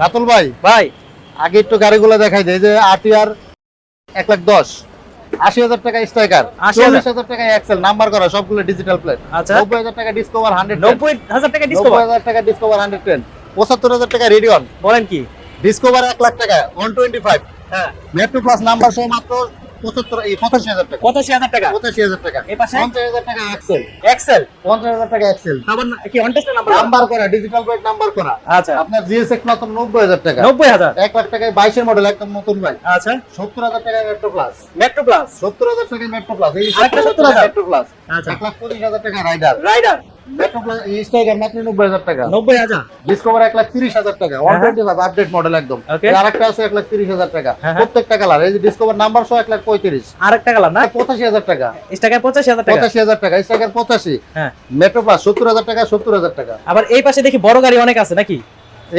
রাতুল ভাই ভাই। আগে একটু গাড়িগুলো দেখাই দেয় যে আরটিআর এক লাখ দশ আশি হাজার টাকা স্ট্রাইকার 80,000 চল্লিশ হাজার টাকা এক্সেল নাম্বার করা সবগুলো ডিজিটাল প্লেট আচ্ছা। নব্বই হাজার টাকা ডিসকভার হান্ড্রেড নব্বই হাজার টাকা নব্বই হাজার টাকা ডিসকভার হান্ড্রেড টেন পঁচাত্তর হাজার টাকা রেডিয়ন বলেন কি? ডিসকভার এক লাখ টাকা ওয়ান টোয়েন্টি ফাইভ হ্যাঁ মেট্রো প্লাস নাম্বার সহ মাত্র পঁচাত্তর এই পঁচাশি হাজার টাকা। পঁচাশি হাজার টাকা। পঁচাশি হাজার টাকা। এই পাশে? পঞ্চাশ হাজার টাকা এক্সেল এক্সেল পঞ্চাশ হাজার টাকা এক্সেল তারপর কি অনটেস্টের নাম্বার নাম্বার করা ডিজিটাল প্লেট নাম্বার করা। আচ্ছা। আপনার জিএসএক্স মাত্র নব্বই হাজার টাকা। নব্বই হাজার? এক লাখ টাকায় বাইশের মডেল একদম নতুন বাইক আচ্ছা। সত্তর হাজার টাকায় মেট্রো প্লাস মেট্রো প্লাস সত্তর হাজার টাকায় মেট্রো প্লাস এই সত্তর 70,000 মেট্রো প্লাস আচ্ছা। এক লাখ পঁচিশ হাজার টাকা রাইডার রাইডার মেট্রো মাত্র নব্বই হাজার টাকা। নব্বই হাজার? ডিসকভার এক লাখ তিরিশ হাজার টাকা। One twenty five update model একদম। Okay. আছে এক লাখ তিরিশ হাজার টাকা। হ্যাঁ, হ্যাঁ। প্রত্যেকটা কালার এই যে ডিসকভার নাম্বার সহ এক লাখ পঁয়ত্রিশ। আরেকটা কালার না? পঁচাশি হাজার টাকা। টাকায় পঁচাশি হাজার টাকা। পঁচাশি হাজার টাকা। স্ট্রাইকার পঁচাশি। হ্যাঁ। মেট্রো প্লাস সত্তর হাজার টাকা সত্তর হাজার টাকা। আবার এই পাশে দেখি বড় গাড়ি অনেক আছে নাকি?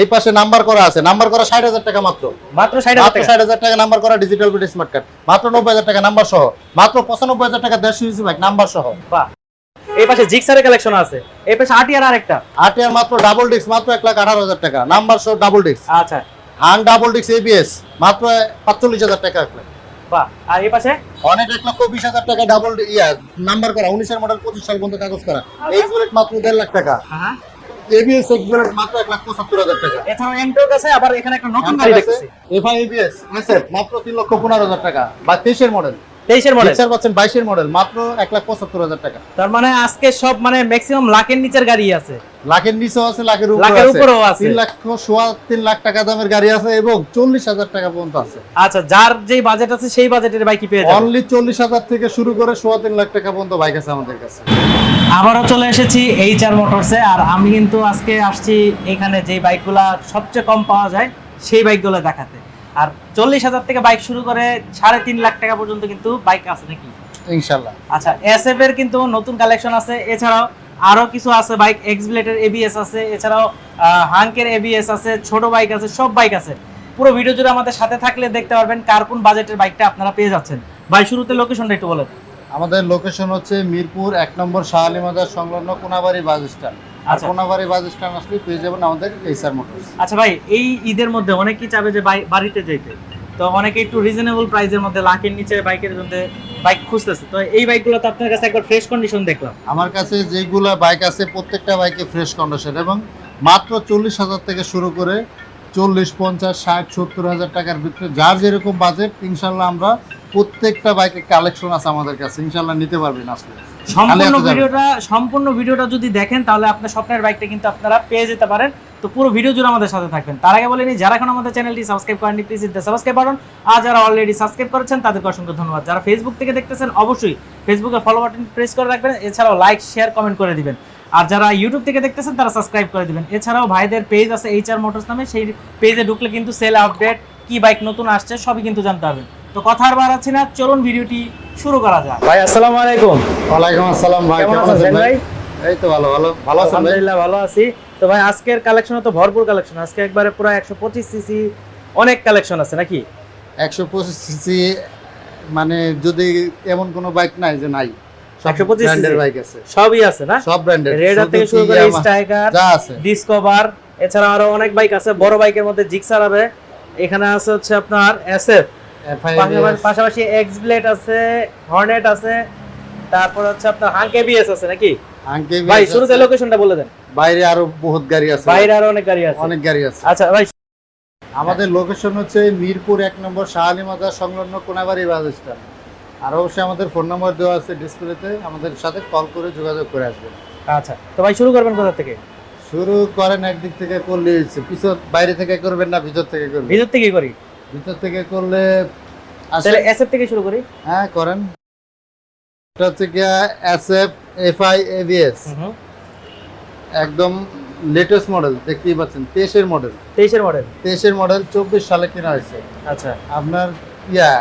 এই পাশে নাম্বার করা আছে। নাম্বার করা ষাট হাজার টাকা মাত্র। মাত্র ষাট হাজার টাকা? ষাট হাজার টাকা নাম্বার করা ডিজিটাল স্মার্ট কার্ড মাত্র নব্বই হাজার টাকা নাম্বার সহ। মাত্র পঁচানব্বই হাজার টাকা দেড়শো বাইক নাম্বার সহ। এই পাশে জিক্সারের কালেকশন আছে। এই পাশে আটিয়ার আরেকটা। আট ইয়ার মাত্র ডাবল ডিস্ক মাত্র এক লাখ আঠারো হাজার টাকা। নাম্বার সহ ডাবল ডিস্ক আচ্ছা। আন ডাবল ডিস্ক এবিএস মাত্র পাঁচচল্লিশ হাজার টাকা এক লাখ। বাহ আর এই পাশে? অনেক এক লক্ষ বিশ হাজার টাকা ডাবল ইয়া নাম্বার করা উনিশের মডেল পঁচিশ সাল পর্যন্ত কাগজ করা। এক্স বুলেট মাত্র দেড় লাখ টাকা। হ্যাঁ এবিএস এক্স বুলেট মাত্র এক লাখ পঁচাত্তর হাজার টাকা। এছাড়াও এন্টোক আছে আবার এখানে একটা নতুন গাড়ি দেখতেছি এফআই এবিএস মাত্র তিন লক্ষ পনেরো হাজার টাকা। বা তেইশের মডেল তেইশের মডেল চার পাচ্ছেন বাইশের মডেল মাত্র এক লাখ পঁচাত্তর হাজার টাকা। তার মানে আজকে সব মানে ম্যাক্সিমাম লাখের নিচের গাড়ি আছে। লাখের নিচেও আছে লাখের লাখের উপরেও আছে। তিন লক্ষ সোয়া তিন লাখ টাকা দামের গাড়ি আছে এবং চল্লিশ হাজার টাকা পর্যন্ত আছে। আচ্ছা যার যেই বাজেট আছে সেই বাজেটের বাইকই পেয়ে যাবেন। অনলি চল্লিশ হাজার থেকে শুরু করে সোয়া তিন লাখ টাকা পর্যন্ত বাইক আছে আমাদের কাছে। আবারও চলে এসেছি এইচ আর মোটরসে আর আমি কিন্তু আজকে আসছি এখানে যে বাইকগুলা সবচেয়ে কম পাওয়া যায় সেই বাইকগুলো দেখাতে। আর চল্লিশ হাজার থেকে বাইক শুরু করে সাড়ে তিন লাখ টাকা পর্যন্ত কিন্তু বাইক আছে নাকি? ইনশাল্লাহ আচ্ছা এস এফ এর কিন্তু নতুন কালেকশন আছে এছাড়াও আরও কিছু আছে বাইক এক্স ব্লেডের এবিএস আছে এছাড়াও হাঙ্কের এবিএস আছে ছোট বাইক আছে সব বাইক আছে। পুরো ভিডিও জুড়ে আমাদের সাথে থাকলে দেখতে পারবেন কার কোন বাজেটের বাইকটা আপনারা পেয়ে যাচ্ছেন। ভাই শুরুতে লোকেশনটা একটু বলেন। আমাদের লোকেশন হচ্ছে মিরপুর এক নম্বর শাহ আলী মাজার সংলগ্ন কোনাবাড়ি বাস স্ট্যান্ড আর আচ্ছা। কোনাবাড়ি বাস স্ট্যান্ড আসলে পেয়ে যাবেন আমাদের এইসার মোটরস আচ্ছা ভাই এই ঈদের মধ্যে অনেকেই চাবে যে বাড়িতে যেতে। তো অনেকে একটু রিজনেবল প্রাইসের মধ্যে লাখের নিচে বাইকের মধ্যে বাইক খুঁজতেছে। তো এই বাইকগুলো তো আপনার কাছে একবার ফ্রেশ কন্ডিশন দেখলাম। আমার কাছে যেগুলো বাইক আছে প্রত্যেকটা বাইকে ফ্রেশ কন্ডিশন এবং মাত্র চল্লিশ হাজার থেকে শুরু করে চল্লিশ পঞ্চাশ ষাট সত্তর হাজার টাকার ভিতরে যার যেরকম বাজেট ইনশাল্লাহ আমরা প্রত্যেকটা বাইকের কালেকশন আছে আমাদের কাছে। ইনশাল্লাহ নিতে পারবেন আসলে সম্পূর্ণ। ভিডিওটা সম্পূর্ণ ভিডিওটা যদি দেখেন তাহলে আপনার স্বপ্নের বাইকটা কিন্তু আপনারা পেয়ে যেতে পারেন। তো পুরো ভিডিও জুড়ে আমাদের সাথে থাকবেন। তার আগে বলে নিই যারা এখন আমাদের চ্যানেলটি সাবস্ক্রাইব করেননি প্লিজ সাবস্ক্রাইব বাটন আর যারা অলরেডি সাবস্ক্রাইব করেছেন তাদেরকে অসংখ্য ধন্যবাদ। যারা ফেসবুক থেকে দেখতেছেন অবশ্যই ফেসবুকে ফলো বাটন প্রেস করে রাখবেন। এছাড়াও লাইক শেয়ার কমেন্ট করে দিবেন। আর যারা ইউটিউব থেকে দেখতেছেন তারা সাবস্ক্রাইব করে দিবেন। এছাড়াও ভাইদের পেজ আছে এইচ আর মোটরস নামে। সেই পেজে ঢুকলে কিন্তু সেল আপডেট কি বাইক নতুন আসছে সবই কিন্তু জানতে পারবেন। তো কথা আর বাড়াচ্ছি না চলুন ভিডিওটি শুরু করা যাক। ভাই আসসালামু আলাইকুম। ওয়ালাইকুম আসসালাম ভাই কেমন আছেন ভাই? এই তো ভালো ভালো ভালো আছেন আলহামদুলিল্লাহ ভালো আছি। তো ভাই আজকের কালেকশন তো ভরপুর কালেকশন আজকে একবারে পুরো একশো পঁচিশ সিসি অনেক কালেকশন আছে নাকি? একশো পঁচিশ সিসি মানে যদি এমন কোনো বাইক নাই যে নাই সব 125 বাইক আছে। সবই আছে না? সব ব্র্যান্ডের রেডার থেকে শুরু করে স্ট্রাইকার ডিসকভার এছাড়া আরও অনেক বাইক আছে। বড় বাইকের মধ্যে জিক্সার হবে। এখানে আছে হচ্ছে আপনার এসএফ পাশাপাশি এক্স ব্লেড আছে হর্নেট আছে তারপর হচ্ছে আপনার হাঙ্ক এবিএস আছে নাকি? ভাই শুরুতে লোকেশনটা বলে দেন। বাইরে আরও বহুত গাড়ি আছে। বাইরে আরও অনেক গাড়ি আছে। অনেক গাড়ি আছে। আচ্ছা ভাই আমাদের লোকেশন হচ্ছে মিরপুর এক নম্বর শাহালি মাজার সংলগ্ন কোনাবাড়ি বাস স্ট্যান্ড। আর অবশ্যই আমাদের ফোন নম্বর দেওয়া আছে ডিসপ্লেতে আমাদের সাথে কল করে যোগাযোগ করে আসবেন। আচ্ছা তো ভাই শুরু করবেন কোথা থেকে? শুরু করেন একদিক থেকে করলে পিছন বাইরে থেকে করবেন না ভিতর থেকে করবেন? ভিতর থেকে করি। ভিতর থেকে করলে তাহলে এসএফ থেকে শুরু করি। হ্যাঁ করেন। এটা হচ্ছে গিয়া S F F I ABS একদম লেটেস্ট মডেল দেখতেই পাচ্ছেন তেইশের মডেল তেইশের মডেল তেইশের মডেল চব্বিশ সালে কেনা হয়েছে। আচ্ছা। আপনার ইয়া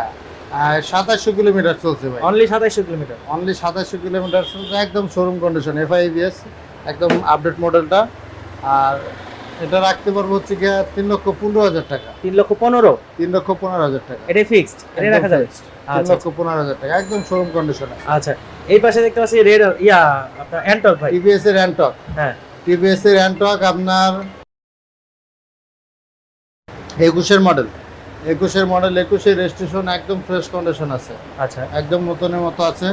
সাতাশশো কিলোমিটার চলছে ভাই। অনলি সাতাইশশো কিলোমিটার? অনলি সাতাশশো কিলোমিটার চলছে একদম showroom condition F I ABS একদম আপডেট মডেলটা আর এটা রাখতে পারব হচ্ছে গিয়া তিন লক্ষ পনেরো হাজার টাকা। তিন লক্ষ পনেরো? তিন লক্ষ পনেরো হাজার টাকা। এটাই ফিক্সড এটা রাখা যাবে? তিন আচ্ছা লক্ষ পনেরো হাজার টাকা একদম শোরুম কন্ডিশন আচ্ছা এই পাশে দেখতে পাচ্ছি রেড ইয়া আপনার অ্যান্টক ভাই। টিভিএস এর অ্যান্টক হ্যাঁ। টিভিএস এর অ্যান্টক আপনার একুশের মডেল একুশের মডেল একুশের রেজিস্ট্রেশন একদম ফ্রেশ কন্ডিশন আছে। আচ্ছা। একদম নতুনের মতো আছে।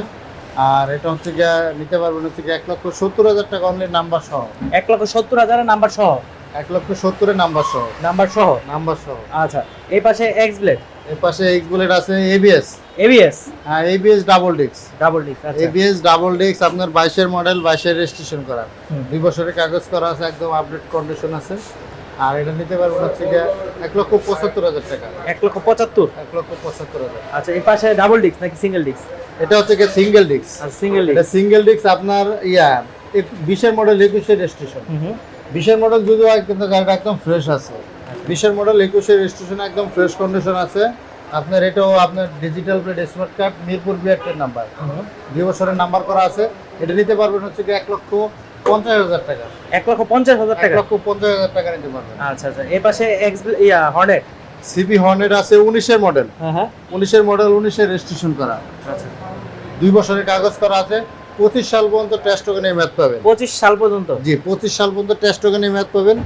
আর এটা হচ্ছে গিয়ে নিতে পারবেন হচ্ছে গিয়ে এক লক্ষ সত্তর হাজার টাকা অনলি নাম্বার সহ। এক লক্ষ সত্তর হাজারের নাম্বার সহ। এক লক্ষ সত্তরের নাম্বার সহ। নাম্বার সহ? নাম্বার সহ। আচ্ছা এই পাশে এক্স ব্লেড এর পাশে এক্স বুলেট আছে এবিএস এবিএস হ্যাঁ ABS double disc double disc ABS double disc আপনার বাইশের মডেল বাইশের রেজিস্ট্রেশন করা। দুই বছরের কাগজ করা আছে একদম আপডেট কন্ডিশন আছে। আর এটা নিতে পারবেন হচ্ছে গিয়ে এক লক্ষ পঁচাত্তর হাজার টাকা। এক লক্ষ পঁচাত্তর? এক লক্ষ পঁচাত্তর হাজার। আচ্ছা এই পাশে ডাবল ডিস্ক নাকি সিঙ্গেল ডিস্ক এটা হচ্ছে গিয়ে সিঙ্গেল ডিস্ক আর সিঙ্গেল ডিস্ক সিঙ্গেল ডিস্ক আপনার ইয়া বিশের মডেল একুশের রেজিস্ট্রেশন বিশের মডেল যদি হয় কিন্তু গাড়িটা একদম ফ্রেশ আছে। বিশের মডেল একুশের রেজিস্ট্রেশন একদম ফ্রেশ কন্ডিশন আছে। আপনার এটাও আপনার digital plate smart card Mirpur বিআরটির number দুই বছরের নাম্বার করা আছে। এটা নিতে পারবেন হচ্ছে কি এক লক্ষ পঞ্চাশ হাজার টাকা। এক লক্ষ পঞ্চাশ হাজার এক লক্ষ পঞ্চাশ হাজার টাকা নিতে পারবেন। আচ্ছা আচ্ছা। এই পাশে এক্স ইয়া হর্নেট সিবি হর্নেট আছে উনিশের মডেল হ্যাঁ হ্যাঁ। উনিশের মডেল উনিশের রেজিস্ট্রেশন করা। আচ্ছা। দুই বছরের কাগজ করা আছে। পঁচিশ সাল পর্যন্ত টেস্ট টোকেনে ম্যাথ পাবেন। পঁচিশ সাল পর্যন্ত? জি পঁচিশ সাল পর্যন্ত টেস্ট টোকেনে ম্যাথ পাবেন।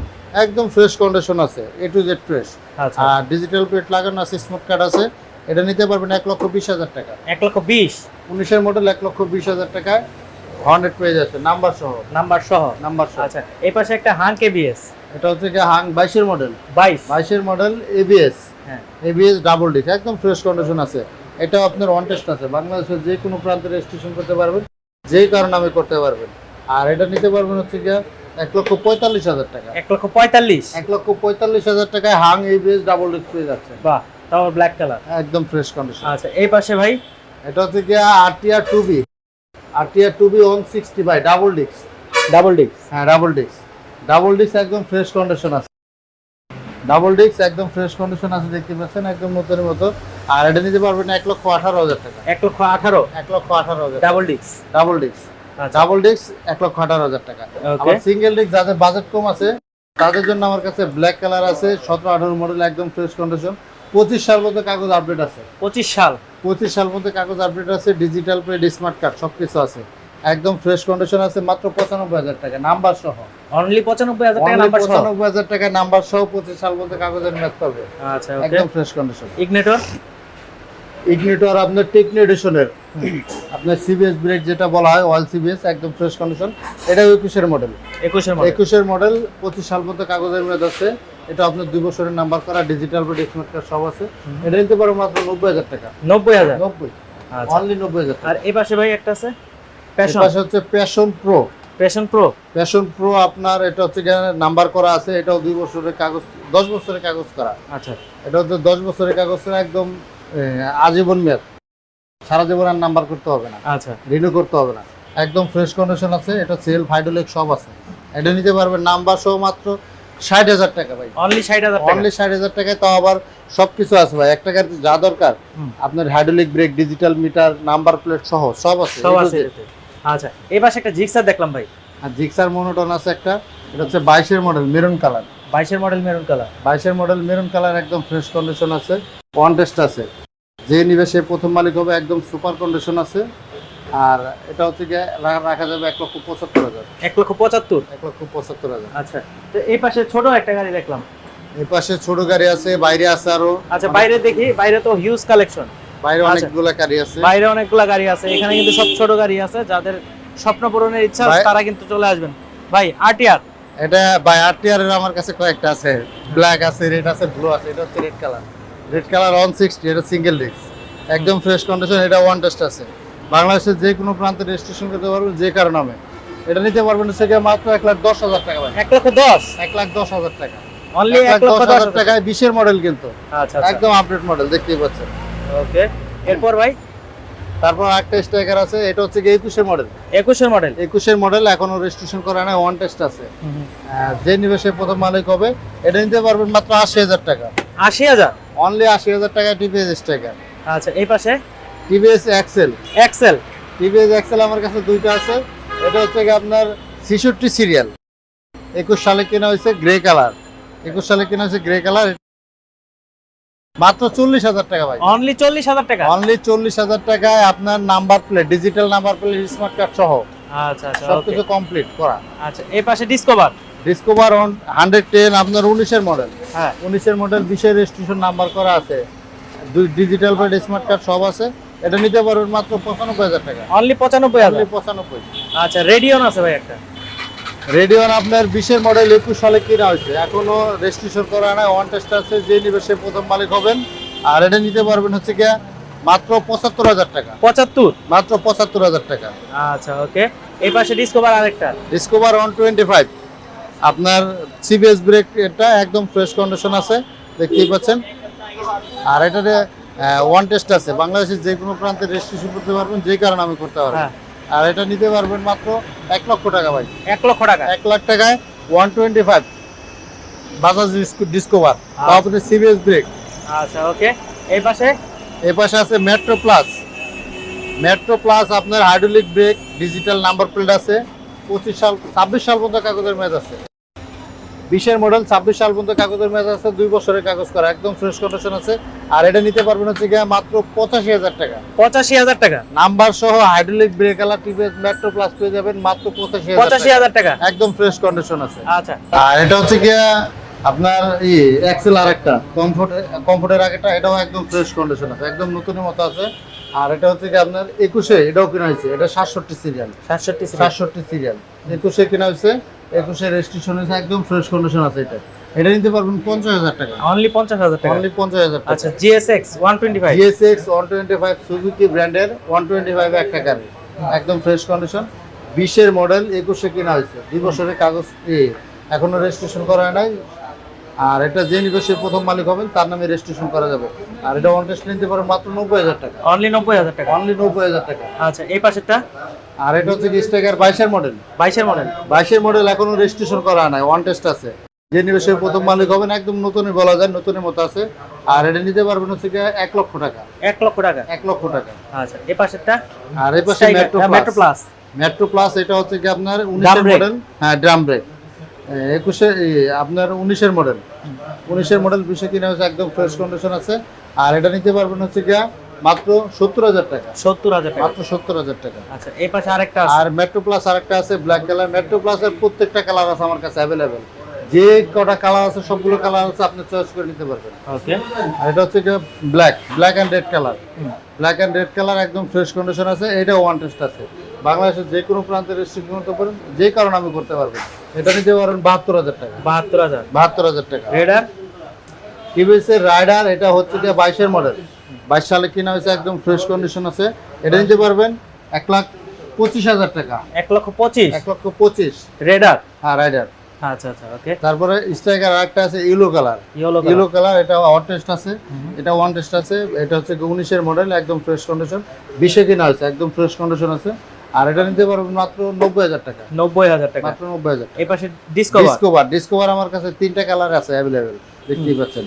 একদম ফ্রেশ কন্ডিশন আছে এ টু জেড ফ্রেশ আচ্ছা। আর ডিজিটাল প্লেট লাগানো আছে স্মার্ট কার্ড আছে। এটা নিতে পারবেন এক লক্ষ বিশ হাজার টাকা। এক লক্ষ বিশ? উনিশের মডেল এক লক্ষ বিশ হাজার টাকায় হন্ড্রেড পেয়ে যাচ্ছে নাম্বার সহ। নাম্বার সহ। নাম্বার সহ। আচ্ছা এই পাশে একটা হাং কেবিএস এটা হচ্ছে কি হাং বাইশের মডেল বাইশ? বাইশের মডেল এবিএস হ্যাঁ। এবিএস ডাবল ডিস্ক একদম ফ্রেশ কন্ডিশন আছে। এটাও আপনার ওয়ান টেস্ট আছে। বাংলাদেশের যে কোনো প্রান্তে রেজিস্ট্রেশন করতে পারবেন। যেই কারণে আমি করতে পারবেন। আর এটা নিতে পারবেন হচ্ছে গিয়ে এক লক্ষ পঁয়তাল্লিশ হাজার টাকা। এক লক্ষ পঁয়তাল্লিশ? এক লক্ষ পঁয়তাল্লিশ হাজার টাকায় হাং এবিএস ডাবল ডিস্ক পেয়ে যাচ্ছে। বাহ তাও ব্ল্যাক কালার একদম ফ্রেশ কন্ডিশন আচ্ছা এই পাশে ভাই? এটা হচ্ছে গিয়ে RTR two B RTR two B one sixty by double disc double disc হ্যাঁ ডাবল ডিস্ক ডাবল ডিস্ক একদম ফ্রেশ কন্ডিশন আছে। ডাবল ডিস্ক একদম ফ্রেশ কন্ডিশন আছে দেখতে পাচ্ছেন? একদম নতুনের মতো। আর এটা নিতে পারবেন এক লক্ষ আঠারো হাজার টাকা। এক লক্ষ আঠারো? এক লক্ষ আঠারো হাজার double disc double disc double disc এক লক্ষ আঠারো হাজার টাকা। আবার সিঙ্গেল ডিস্ক যাদের বাজেট কম আছে তাদের জন্য আমার কাছে ব্ল্যাক কালার আছে সতেরো আঠারো মডেল একদম ফ্রেশ কন্ডিশন পঁচিশ সাল মতো কাগজ আপডেট আছে। পঁচিশ সাল? পঁচিশ সাল মধ্যে কাগজ আপডেট আছে ডিজিটাল প্লেট স্মার্ট কার্ড সব কিছু আছে। একদম ফ্রেশ কন্ডিশন আছে মাত্র পঁচানব্বই হাজার টাকা নাম্বার সহ। অনলি পঁচানব্বই হাজার টাকা নাম্বার পঁচানব্বই হাজার টাকা নাম্বার সহ পঁচিশ সাল মধ্যে কাগজের ম্যাথ পাবে। আচ্ছা একদম ফ্রেশ কন্ডিশন ইগনেটর ইগনিটর আপনার টেকনো এডিশনের আপনার সিবিএস ব্রেক যেটা বলা হয় অয়েল সিবিএস একদম ফ্রেশ কন্ডিশন এটা একুশের মডেল একুশের মডেল একুশের মডেল পঁচিশ সাল মধ্যে কাগজের মেয়াদ আছে। এটা আপনার দুই বছরের নাম্বার করা ডিজিটাল প্লেট স্মার্ট কার্ড সব আছে। এটা নিতে পারো মাত্র নব্বই হাজার টাকা। নব্বই হাজার? নব্বই। আচ্ছা। অনলি নব্বই হাজার আর এই পাশে ভাই একটা আছে? প্যাশন পাশে হচ্ছে Passion Pro Passion Pro Passion Pro আপনার এটা হচ্ছে নাম্বার করা আছে এটাও দুই বছরের কাগজ দশ বছরের কাগজ করা। আচ্ছা। এটা হচ্ছে দশ বছরের কাগজ একদম আজীবন মেয়াদ। সারা জীবন আর নাম্বার করতে হবে না। আচ্ছা। রিনিউ করতে হবে না। একদম ফ্রেশ কন্ডিশন আছে এটা সেল হাইড্রোলিক সব আছে। এটা নিতে পারবেন নাম্বার সহ মাত্র ষাট হাজার টাকা ভাই। অনলি ষাট হাজার অনলি ষাট হাজার টাকায় তাও আবার সব কিছু আছে ভাই। এক টাকার যা দরকার আপনার hydraulic brake digital meter number plate সহ সব আছে। সব আছে আচ্ছা এই পাশে একটা জিক্সার দেখলাম ভাই। আর জিক্সার মনোটন আছে একটা এটা হচ্ছে বাইশের মডেল মেরুন কালার বাইশের মডেল মেরুন কালার? বাইশের মডেল মেরুন কালার একদম ফ্রেশ কন্ডিশন আছে ওয়ান টেস্ট আছে। যে নিবে সে প্রথম মালিক হবে একদম সুপার কন্ডিশন আছে। আর এটা হচ্ছে গিয়ে রাখা যাবে এক লক্ষ পঁচাত্তর হাজার। এক লক্ষ পঁচাত্তর? এক লক্ষ পঁচাত্তর হাজার। আচ্ছা তো এই পাশে ছোট একটা গাড়ি দেখলাম। এই পাশে ছোট গাড়ি আছে বাইরে আছে আরও। আচ্ছা বাইরে দেখি বাইরে তো হিউজ কালেকশন বাইরে আচ্ছা। অনেকগুলো গাড়ি আছে। বাইরে অনেকগুলা গাড়ি আছে এখানে কিন্তু সব ছোট গাড়ি আছে যাদের স্বপ্ন পূরণের ইচ্ছা আছে তারা কিন্তু চলে আসবেন। ভাই আরটিআর এটা বাই আমার কাছে কয়েকটা আছে। ব্ল্যাক আছে রেড আছে ব্লু আছে এটা হচ্ছে red colour red colour one sixty এটা সিঙ্গেল ডিস্ক একদম ফ্রেশ কন্ডিশন এটা ওয়ান টেস্ট আছে। বাংলাদেশের যে কোনো প্রান্তে রেজিস্ট্রেশন করতে পারবেন যে কারও নামে। এটা নিতে পারবেন গিয়ে মাত্র এক লাখ দশ হাজার টাকা এক লক্ষ দশ? এক লাখ দশ হাজার টাকা। অনলি এক লাখ দশ দশ হাজার টাকায় বিশের মডেল কিন্তু। আচ্ছা একদম আপডেট মডেল দেখতেই পাচ্ছেন। ওকে এরপর ভাই? তারপর একটা স্ট্রাইকার আছে এটা হচ্ছে গিয়ে একুশের মডেল একুশের মডেল একুশের মডেল এখনও রেজিস্ট্রেশন করা নাই ওয়ান টেস্ট আছে। যে নিবেশে প্রথম মালিক হবে। এটা নিতে পারবেন মাত্র আশি হাজার টাকা। আশি হাজার? অনলি আশি হাজার টাকা টিভিএস স্ট্রাইকার আচ্ছা এই পাশে? TVS XL XL TVS XL আমার কাছে দুইটা আছে। এটা হচ্ছে গিয়ে আপনার ছেষট্টি সিরিয়াল একুশ সালে কেনা হয়েছে গ্রে কালার একুশ সালে কেনা হয়েছে গ্রে কালার মাত্র চল্লিশ হাজার টাকা ভাই। অনলি চল্লিশ হাজার টাকা? অনলি চল্লিশ হাজার টাকায় আপনার number plate digital number plate smart card সহ। আচ্ছা আচ্ছা সবকিছু কমপ্লিট করা। আচ্ছা এই পাশে Discover Discover one hundred ten আপনার উনিশের মডেল হ্যাঁ। উনিশের মডেল বিশের রেজিস্ট্রেশন নাম্বার করা আছে। দুই ডিজিটাল বা স্মার্ট কার্ড সব আছে। এটা নিতে পারবেন মাত্র পঁচানব্বই হাজার টাকা। অনলি পঁচানব্বই হাজার? পঁচানব্বই। আচ্ছা রেডিয়ন আছে ভাই একটা। রেডিওন আপনার বিশের মডেল একুশ সালে কিনা হয়েছে। এখনও রেজিস্ট্রেশন করা নাই ওয়ান টেস্ট আছে যে নিবে সে প্রথম মালিক হবেন। আর এটা নিতে পারবেন হচ্ছে গিয়া মাত্র পঁচাত্তর হাজার টাকা। পঁচাত্তর? মাত্র পঁচাত্তর হাজার টাকা। আচ্ছা ওকে এই পাশে ডিসকভার আরেকটা। ডিসকভার ওয়ান টোয়েন্টি ফাইভ আপনার সিবিএস ব্রেক এটা একদম ফ্রেশ কন্ডিশন আছে দেখতেই পাচ্ছেন। আর এটাতে ওয়ান টেস্ট আছে। বাংলাদেশের যে কোনো প্রান্তে রেজিস্ট্রেশন করতে পারবেন যে কারণে আমি করতে পারব। হ্যাঁ। আর এটা নিতে পারবেন মাত্র এক লক্ষ টাকা ভাই। এক লক্ষ টাকা। এক লাখ টাকায় one twenty five Bajaj Discover তারপরে সিবিএস ব্রেক আচ্ছা ওকে। এই পাশে? এই পাশে আছে মেট্রো প্লাস মেট্রো প্লাস আপনার hydraulic brake digital number plate আছে পঁচিশ সাল ছাব্বিশ সাল পর্যন্ত কাগজের মেয়াদ আছে। বিশের মডেল ছাব্বিশ সাল পর্যন্ত কাগজের মেয়াদ আছে দুই বছরের কাগজ করা একদম ফ্রেশ কন্ডিশন আছে। আর এটা নিতে পারবেন হচ্ছে গিয়ে মাত্র পঁচাশি হাজার টাকা। পঁচাশি হাজার টাকা? নাম্বার সহ হাইড্রোলিক ব্রেক আলা টিভিএস মেট্রো প্লাস পেয়ে যাবেন মাত্র পঁচাশি পঁচাশি হাজার টাকা? একদম ফ্রেশ কন্ডিশন আছে। আচ্ছা। আর এটা হচ্ছে গিয়া আপনার ই এক্সেল আর একটা কমফোর্ট কমফোর্টের আগেটা এটাও একদম ফ্রেশ কন্ডিশন আছে একদম নতুনের মতো আছে। আর এটা হচ্ছে কি আপনার একুশে এটাও কেনা হয়েছে এটা সাতষট্টি সিরিয়াল সাতষট্টি সাতষট্টি সিরিয়াল একুশে কেনা হয়েছে একুশে রেজিস্ট্রেশন হয়েছে একদম ফ্রেশ কন্ডিশন আছে এটা। এটা নিতে পারবেন পঞ্চাশ হাজার টাকা। অনলি পঞ্চাশ হাজার টাকা? অনলি পঞ্চাশ হাজার টাকা। আচ্ছা GSX one twenty five GSX one twenty five Suzuki ব্র্যান্ডের ওয়ান টোয়েন্টি ফাইভ এক টাকার একদম ফ্রেশ কন্ডিশন বিশের মডেল একুশে কেনা হয়েছে। দুই বছরের কাগজ এ, এখনও রেজিস্ট্রেশন করা হয় নাই। আর এটা যে নিবে সে প্রথম মালিক হবেন তার নামে রেজিস্ট্রেশন করা যাবে। আর এটা ওয়ান টেস্ট নিতে পারে মাত্র নব্বই হাজার টাকা। অনলি নব্বই হাজার টাকা? অনলি নব্বই হাজার টাকা। আচ্ছা এই পাশেরটা? আর এটা হচ্ছে স্টেকার বাইশের মডেল বাইশের মডেল বাইশের মডেল এখনও রেজিস্ট্রেশন করা নাই ওয়ান টেস্ট আছে। যে নিবে সে প্রথম মালিক হবেন একদম নতুনই বলা যায় নতুনের মতো আছে। আর এটা নিতে পারবেন হচ্ছে এক লক্ষ টাকা। এক লক্ষ টাকা? এক লক্ষ টাকা। আচ্ছা এই পাশেরটা? আর এই পাশে মেট্রো প্লাস মেট্রো প্লাস এটা হচ্ছে কি আপনার উনিশের মডেল হ্যাঁ ড্রাম ব্রেক একুশে আপনার উনিশের মডেল উনিশের মডেল বিশে কিনা হচ্ছে একদম ফ্রেশ কন্ডিশন আছে। আর এটা নিতে পারবেন হচ্ছে গিয়া মাত্র সত্তর হাজার টাকা। সত্তর হাজার মাত্র সত্তর হাজার টাকা। আচ্ছা এই পাশে আরেকটা আর মেট্রো প্লাস আরেকটা আছে ব্ল্যাক কালার মেট্রো প্লাসের প্রত্যেকটা কালার আছে আমার কাছে অ্যাভেলেবেল যে কটা কালার আছে সবগুলো কালার আছে আপনি চয়েস করে নিতে পারবেন। ওকে আর এটা হচ্ছে black black and red colour black and red colour একদম ফ্রেশ কন্ডিশন আছে এটা ওয়ান টেস্ট আছে। বাংলাদেশের যে কোনো প্রান্তে রেজিস্ট্রেশন করতে পারেন যে কারণে আমি করতে পারব। এটা নিতে পারেন বাহাত্তর হাজার টাকা। বাহাত্তর হাজার। বাহাত্তর হাজার টাকা। রেডার টিভিএস এর রাইডার এটা হচ্ছে যে বাইশের মডেল বাইশ সালে কিনা হয়েছে একদম ফ্রেশ কন্ডিশন আছে। এটা নিতে পারবেন এক লাখ পঁচিশ হাজার টাকা। এক লক্ষ পঁচিশ? এক লক্ষ পঁচিশ। রেডার হ্যাঁ রাইডার আচ্ছা আচ্ছা ওকে তারপরে স্ট্রাইকার আরেকটা আছে yellow colour yellow yellow colour এটা ওয়ান টেস্ট আছে। এটা ওয়ান টেস্ট আছে। এটা হচ্ছে উনিশের মডেল একদম ফ্রেশ কন্ডিশন বিশে কিনা আছে একদম ফ্রেশ কন্ডিশন আছে। আর এটা নিতে পারবেন মাত্র নব্বই হাজার টাকা। নব্বই হাজার টাকা। মাত্র নব্বই হাজার এই পাশে ডিসকভার ডিসকভার ডিসকভার আমার কাছে তিনটা কালার আছে অ্যাভেলেবেল দেখতেই পাচ্ছেন।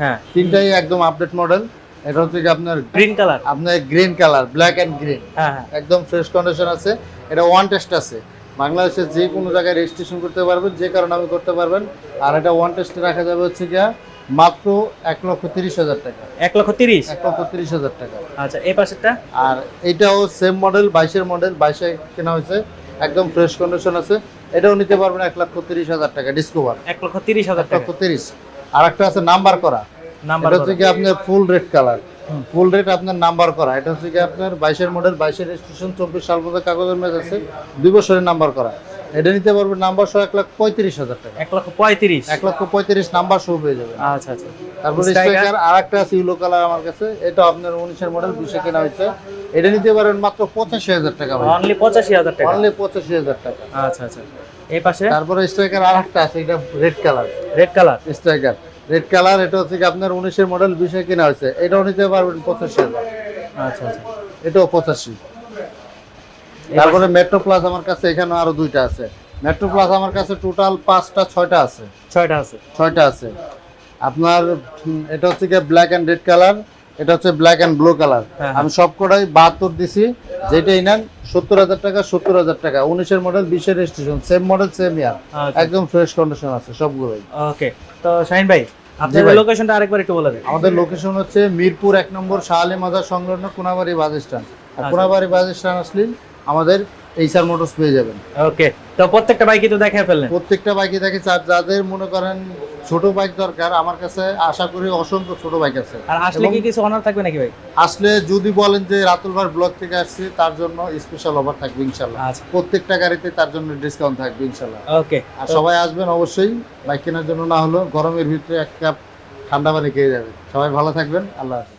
হ্যাঁ। তিনটাই একদম আপডেট মডেল এটা হচ্ছে কি আপনার গ্রিন কালার আপনার green colour black and green হ্যাঁ একদম ফ্রেশ কন্ডিশন আছে। এটা ওয়ান টেস্ট আছে। বাংলাদেশের যে কোনো জায়গায় রেজিস্ট্রেশন করতে পারবেন যে কারণে আমি করতে পারবেন। আর এটা ওয়ান টেস্টে রাখা যাবে হচ্ছে গিয়া মাত্র এক লক্ষ তিরিশ হাজার টাকা। এক লক্ষ তিরিশ? এক লক্ষ তিরিশ হাজার টাকা। আচ্ছা এই পাশেরটা? আর এটাও সেম মডেল বাইশের মডেল বাইশে কেনা হয়েছে। একদম ফ্রেশ কন্ডিশন আছে। এটাও নিতে পারবেন এক লক্ষ তিরিশ হাজার টাকা ডিসকভার এক লক্ষ তিরিশ হাজার এক টাকা। লক্ষ তিরিশ। আর একটা আছে নাম্বার করা। নাম্বার এটা হচ্ছে কি আপনার full red colour full red আপনার নাম্বার করা। এটা হচ্ছে কি আপনার বাইশের মডেল বাইশের রেজিস্ট্রেশন চব্বিশ সাল পর্যন্ত কাগজের মেজ আছে। দুই বছরের নাম্বার করা। এটা নিতে পারবেন নাম্বার সহ এক লাখ পঁয়ত্রিশ হাজার টাকা। এক লক্ষ পঁয়ত্রিশ? এক লক্ষ পঁয়ত্রিশ নাম্বার সহ পেয়ে যাবেন। আচ্ছা আচ্ছা। তারপরে স্ট্রাইকার আর একটা আছে ইউলো কালার আমার কাছে। এটা আপনার উনিশের মডেল বিশে কেনা হয়েছে। এটা নিতে পারেন মাত্র পঁচাশি হাজার টাকা অনলি পঁচাশি হাজার টাকা? অনলি পঁচাশি হাজার টাকা। আচ্ছা আচ্ছা। এই পাশে? তারপরে স্ট্রাইকার আর একটা আছে এটা red colour red colour striker red colour এটা হচ্ছে আপনার উনিশের মডেল বিশে কেনা হয়েছে। এটাও নিতে পারবেন পঁচাশি হাজার। আচ্ছা আচ্ছা। এটাও পঁচাশি। তারপরে মেট্রো প্লাস আমার কাছে এখানে আরও দুইটা আছে। মেট্রো প্লাস আমার কাছে টোটাল পাঁচটা ছয়টা আছে। ছয়টা আছে। ছয়টা আছে। আপনার এটা হচ্ছে গিয়ে ব্ল্যাক অ্যান্ড রেড কালার এটা হচ্ছে ব্ল্যাক অ্যান্ড ব্লু কালার আমি সব কটাই বাহাত্তর দিছি। যেটাই নেন সত্তর হাজার টাকা সত্তর হাজার টাকা। উনিশের মডেল বিশের registration same model same year. একদম ফ্রেশ কন্ডিশন আছে সবগুলোই। ওকে তো শাহিন ভাই আপনার ভাই। লোকেশনটা আরেকবার একটু বলে দিন। আমাদের লোকেশন হচ্ছে মিরপুর এক নম্বর শাহ আলী মাজার সংলগ্ন কোনাবাড়ি বাস স্ট্যান্ড। আর আচ্ছা। কোনাবাড়ি বাস স্ট্যান্ড আসলে আমাদের এইচআর মোটরস পেয়ে যাবেন। ওকে তো প্রত্যেকটা বাইকই তো দেখে ফেললেন? প্রত্যেকটা বাইকে দেখে চার যাদের মনে করেন ছোট বাইক দরকার আমার কাছে আশা করি অসংখ্য ছোট বাইক আছে। আর আসলে কি কিছু অনার থাকবে নাকি ভাই? আসলে যদি বলেন যে রাতুল ভাই ব্লক থেকে আসছে তার জন্য স্পেশাল অফার থাকবে ইনশাল্লাহ আচ্ছা। প্রত্যেকটা গাড়িতে তার জন্য ডিসকাউন্ট থাকবে ইনশাল্লাহ ওকে আর সবাই আসবেন অবশ্যই বাইক কেনার জন্য না হলেও গরমের ভিতরে এক কাপ ঠান্ডা পানি খেয়ে যাবেন। সবাই ভালো থাকবেন আল্লাহ হাফেজ।